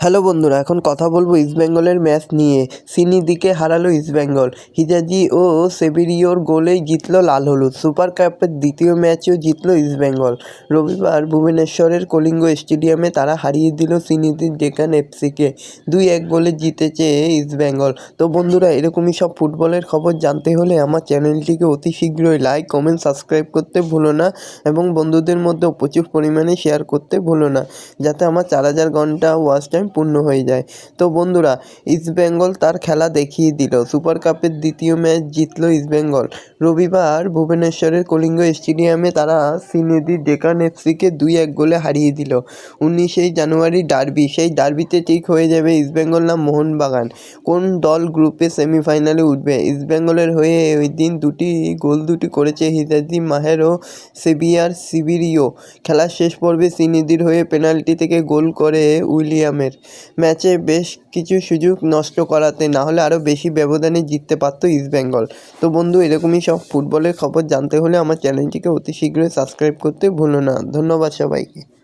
Hello বন্ধুরা, এখন কথা বলব ইস্টবেঙ্গলের ম্যাচ নিয়ে। সিনিদিকে হারালো ইস্টবেঙ্গল হিজাজি ও সেভিরিওর গোলেই জিতলো লাল হলুদ। সুপার কাপের দ্বিতীয় ম্যাচেও জিতলো ইস্টবেঙ্গল রবিবার ভুবনেশ্বরের কলিঙ্গ স্টেডিয়ামে তারা হারিয়ে দিল সিনিদির ডেকান এফসিকে। দুই এক গোলে জিতেছে ইস্টবেঙ্গল তো বন্ধুরা, এরকমই সব ফুটবলের খবর জানতে হলে আমার চ্যানেলটিকে অতি শীঘ্রই লাইক কমেন্ট সাবস্ক্রাইব করতে ভুলো না এবং বন্ধুদের মধ্যেও প্রচুর পরিমাণে শেয়ার করতে ভুলো না। যাতে আমার চার হাজার ঘণ্টা ওয়াচ টাইম পূর্ণ হয়ে যায়। তো বন্ধুরা ইস্টবেঙ্গল তার খেলা দেখিয়ে দিল। সুপার কাপের দ্বিতীয় ম্যাচ জিতল ইস্টবেঙ্গল রবিবার ভুবনেশ্বরের কলিঙ্গ স্টেডিয়ামে তারা সিনেদি ডেকান এফসিকে দুই এক গোলে হারিয়ে দিল। উনিশে জানুয়ারি ডার্বি। সেই ডার্বিতে ঠিক হয়ে যাবে ইস্টবেঙ্গল না মোহনবাগান। কোন দল গ্রুপে সেমিফাইনালে উঠবে? ইস্টবেঙ্গলের হয়ে ওই দিন দুটি গোল দুটি করেছে হিজাজি মাহের ও সেভিয়ার সিবিরিও। খেলার শেষ পর্বে সিনিদির হয়ে পেনাল্টি থেকে গোল করে উইলিয়ামের। ম্যাচে বেশ কিছু সুযোগ নষ্ট করাতে না হলে আরও বেশি ব্যবধানে জিততে পারতো ইস্টবেঙ্গল তো বন্ধু, এরকমই সব ফুটবলের খবর জানতে হলে আমার চ্যানেলটিকে অতি শীঘ্রই সাবস্ক্রাইব করতে ভুলো না। ধন্যবাদ সবাইকে।